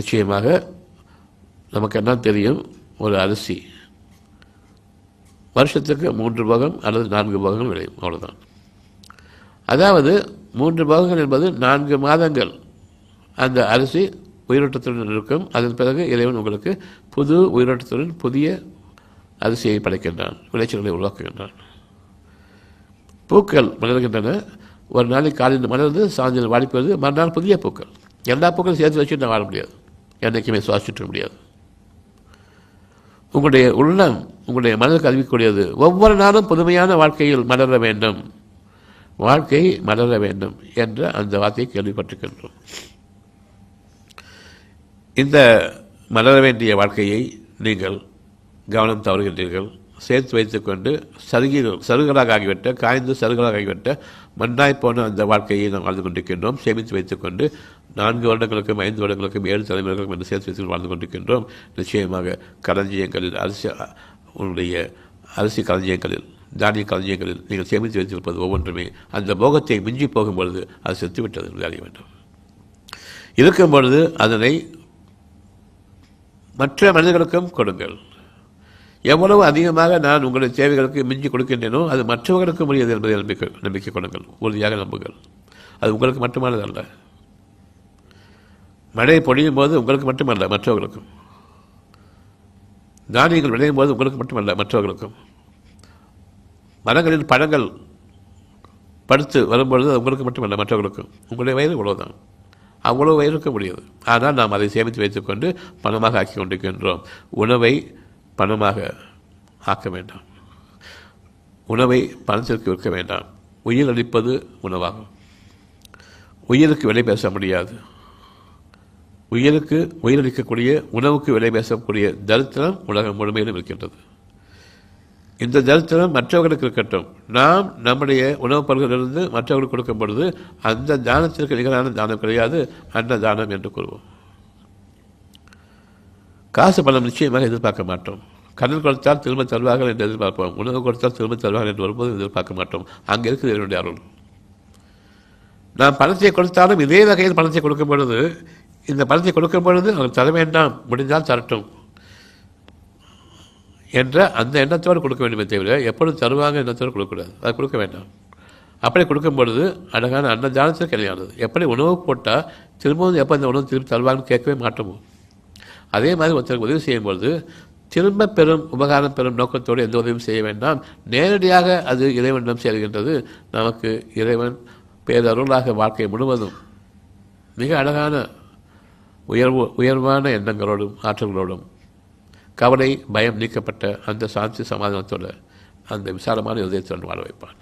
நிச்சயமாக நமக்கு என்ன தெரியும்? ஒரு அரிசி. வருஷத்துக்கு மூன்று பாகம் அல்லது நான்கு பாகங்கள் விளையும். அவ்வளோதான் அதாவது மூன்று பாகங்கள் என்பது நான்கு மாதங்கள். அந்த அரிசி உயிரோட்டத்துடன் இருக்கும். அதன் பிறகு இறைவன் உங்களுக்கு புது உயிரோட்டத்துடன் புதிய அரிசியை படைக்கின்றான். விளைச்சல்களை உருவாக்குகின்றான். பூக்கள் மலர்கின்றன. ஒரு நாளைக்கு காலையில் மலர்ந்து சாயந்தரம் வாடிப்பது மறுநாள் புதிய பூக்கள். எல்லா பூக்களும் சேர்த்து வச்சுட்டு நான் வாழ முடியாது. என்றைக்குமே சுவாசிட்டு முடியாது. உங்களுடைய உள்ளம் உங்களுடைய மனதுக்கு அறிவிக்கக்கூடியது ஒவ்வொரு நாளும் புதுமையான வாழ்க்கையில் மலர வேண்டும். வாழ்க்கை மலர வேண்டும் என்ற அந்த வார்த்தையை கேள்விப்பட்டிருக்கின்றோம். இந்த மலர வேண்டிய வாழ்க்கையை நீங்கள் கவனம் தவறுகின்றீர்கள். சேர்த்து வைத்துக்கொண்டு சருகி சருகலாக ஆகிவிட்ட காய்ந்து சருகலாக ஆகிவிட்ட மண்ணாய் போன அந்த வாழ்க்கையை நாம் வாழ்ந்து கொண்டிருக்கின்றோம். சேமித்து வைத்துக்கொண்டு நான்கு வருடங்களுக்கும் ஐந்து வருடங்களுக்கும் ஏழு தலைமுறைகளுக்கும் என்று சேர்த்து வைத்து வாழ்ந்து கொண்டிருக்கின்றோம். நிச்சயமாக களஞ்சியங்களில் அரிசி உங்களுடைய அரிசி களஞ்சியங்களில் தானிய களஞ்சியங்களில் நீங்கள் சேமித்து வைத்திருப்பது ஒவ்வொன்றுமே அந்த போகத்தை மிஞ்சி போகும் பொழுது அது செத்துவிட்டது என்று அறிய வேண்டும். இருக்கும் பொழுது அதனை மற்ற மனிதர்களுக்கும் கொடுங்கள். எவ்வளவு அதிகமாக நான் உங்களுடைய தேவைகளுக்கு மிஞ்சி கொடுக்கின்றேனோ அது மற்றவர்களுக்கு முடியாது என்பதை நம்பிக்கை நம்பிக்கை கொள்ளுங்கள். உறுதியாக நம்புங்கள். அது உங்களுக்கு மட்டுமானதல்ல மழை பொழியும் போது உங்களுக்கு மட்டுமல்ல மற்றவர்களுக்கும். தானியங்கள் விளையும் போது உங்களுக்கு மட்டுமல்ல மற்றவர்களுக்கும். மரங்களில் பழங்கள் படுத்து வரும்பொழுது அது உங்களுக்கு மட்டுமல்ல மற்றவர்களுக்கும். உங்களுடைய வயது அவ்வளோ அவ்வளவு இருக்க முடியாது ஆனால் நாம் அதை சேமித்து வைத்துக்கொண்டு பணமாக ஆக்கி கொண்டிருக்கின்றோம். உணவை பணமாக ஆக்க வேண்டாம். உணவை பணத்திற்கு விற்க வேண்டாம். உயிர் அளிப்பது உணவாகும். உயிருக்கு விலை பேச முடியாது. உயிருக்கு உயிரளிக்கக்கூடிய உணவுக்கு விலை பேசக்கூடிய தரித்திரம் உலகம் முழுமையிலும் இருக்கின்றது. இந்த தரித்திரம் மற்றவர்களுக்கு இருக்கட்டும். நாம் நம்முடைய உணவுப் பொருட்களிலிருந்து மற்றவர்களுக்கு கொடுக்கும் பொழுது அந்த தானத்திற்கு நிகரான தானம் கிடையாது. அன்ன தானம் என்று கூறுவோம். காசு பணம் நிச்சயமாக எதிர்பார்க்க மாட்டோம். கடன் கொடுத்தால் திரும்ப தருவார்கள் என்று எதிர்பார்ப்போம். உணவு கொடுத்தால் திரும்ப தருவார்கள் என்று வரும்போது எதிர்பார்க்க மாட்டோம். அங்கே இருக்குது என்னுடைய அருள். நாம் பணத்தை கொடுத்தாலும் இதே வகையில் பணத்தை கொடுக்கும் பொழுது இந்த பணத்தை கொடுக்கும் பொழுது அவர் தர வேண்டாம். முடிந்தால் தரட்டும். என்ற அந்த எண்ணத்தோடு கொடுக்க வேண்டுமே தவிர எப்பொழுது தருவாங்க எண்ணத்தோடு கொடுக்கக்கூடாது. அதை கொடுக்க வேண்டாம். அப்படி கொடுக்கும் பொழுது அழகான அன்னதானத்தில் கிடையானது எப்படி உணவு போட்டால் திரும்பவும் எப்போ இந்த உணவு திரும்பி தருவாங்கன்னு கேட்கவே மாட்டோமோ? அதே மாதிரி ஒருத்தருக்கு உதவி செய்யும் பொழுது திரும்ப பெறும் உபகாரம் பெறும் நோக்கத்தோடு எந்த உதவியும் செய்ய வேண்டாம். நேரடியாக அது இறைவனிடம் சேர்கின்றது நமக்கு இறைவன் பேரருளாக வாழ்க்கை முழுவதும் மிக அழகான உயர்வு உயர்வான எண்ணங்களோடும் ஆற்றல்களோடும் கவலை பயம் நீக்கப்பட்ட அந்த சாந்தி சமாதானத்தோடு அந்த விசாலமான இதயத்துடன் வாழ வைப்பான்.